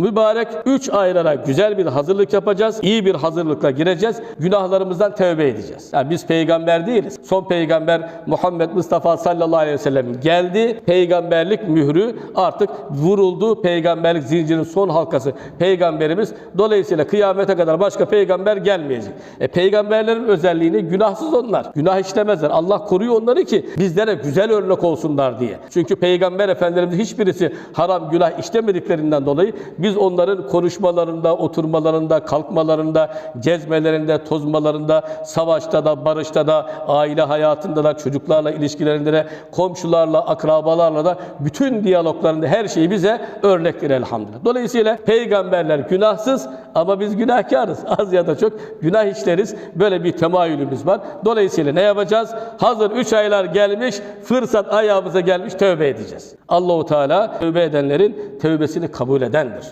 Mübarek 3 aylara güzel bir hazırlık yapacağız. İyi bir hazırlıkla gireceğiz. Günahlarımızdan tövbe edeceğiz. Yani biz peygamber değiliz. Son peygamber Muhammed Mustafa sallallahu aleyhi ve sellem geldi. Peygamberlik mührü artık vuruldu. Peygamberlik zincirinin son halkası peygamberimiz. Dolayısıyla kıyamete kadar başka peygamber gelmeyecek. E, peygamberlerin özelliğini günahsız onlar. Günah işlemezler. Allah koruyor onları ki bizlere güzel örnek olsunlar diye. Çünkü peygamber efendilerimiz hiçbirisi haram günah işlemediklerinden dolayı biz onların konuşmalarında, oturmalarında, kalkmalarında, gezmelerinde, tozmalarında, savaşta da, barışta da, aile hayatında da, çocuklarla ilişkilerinde de, komşularla, akrabalarla da bütün diyaloglarında her şeyi bize örnektir elhamdülillah. Dolayısıyla peygamberler günahsız ama biz günahkarız. Az ya da çok günah işleriz. Böyle bir temayülümüz var. Dolayısıyla ne yapacağız? Hazır 3 aylar gelmiş, fırsat ayağımıza gelmiş tövbe edeceğiz. Allahu Teala tövbe edenlerin tövbesini kabul edendir.